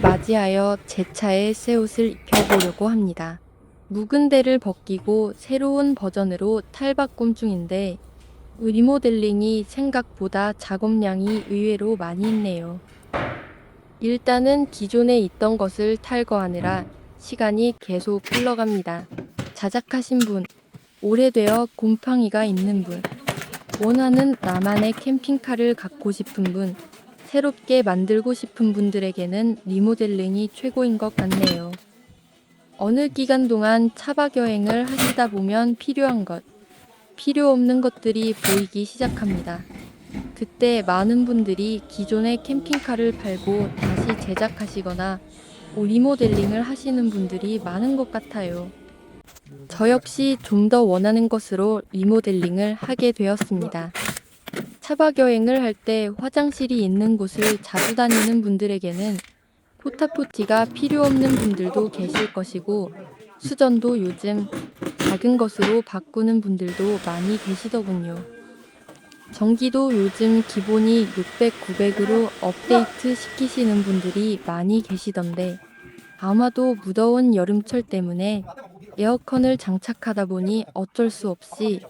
맞이하여 제 차에 새 옷을 입혀보려고 합니다. 묵은 데를 벗기고 새로운 버전으로 탈바꿈 중인데 리모델링이 생각보다 작업량이 의외로 많이 있네요. 일단은 기존에 있던 것을 탈거하느라 시간이 계속 흘러갑니다. 자작하신 분, 오래되어 곰팡이가 있는 분, 원하는 나만의 캠핑카를 갖고 싶은 분, 새롭게 만들고 싶은 분들에게는 리모델링이 최고인 것 같네요. 어느 기간 동안 차박 여행을 하시다 보면 필요한 것, 필요 없는 것들이 보이기 시작합니다. 그때 많은 분들이 기존의 캠핑카를 팔고 다시 제작하시거나 리모델링을 하시는 분들이 많은 것 같아요. 저 역시 좀 더 원하는 것으로 리모델링을 하게 되었습니다. 차박 여행을 할 때 화장실이 있는 곳을 자주 다니는 분들에게는 포타포티가 필요 없는 분들도 계실 것이고 수전도 요즘 작은 것으로 바꾸는 분들도 많이 계시더군요. 전기도 요즘 기본이 600, 900으로 업데이트 시키시는 분들이 많이 계시던데 아마도 무더운 여름철 때문에 에어컨을 장착하다 보니 어쩔 수 없이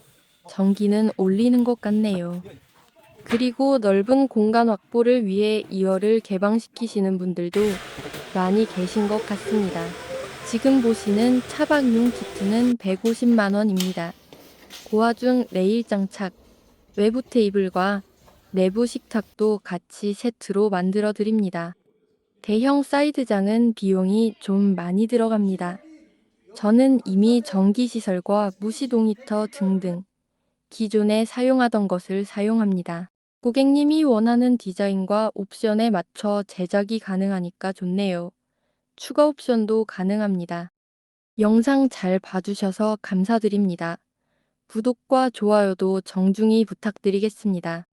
전기는 올리는 것 같네요. 그리고 넓은 공간 확보를 위해 2열을 개방시키시는 분들도 많이 계신 것 같습니다. 지금 보시는 차박용 키트는 150만 원입니다. 고화중 레일 장착, 외부 테이블과 내부 식탁도 같이 세트로 만들어 드립니다. 대형 사이드장은 비용이 좀 많이 들어갑니다. 저는 이미 전기시설과 무시동 히터 등등 기존에 사용하던 것을 사용합니다. 고객님이 원하는 디자인과 옵션에 맞춰 제작이 가능하니까 좋네요. 추가 옵션도 가능합니다. 영상 잘 봐주셔서 감사드립니다. 구독과 좋아요도 정중히 부탁드리겠습니다.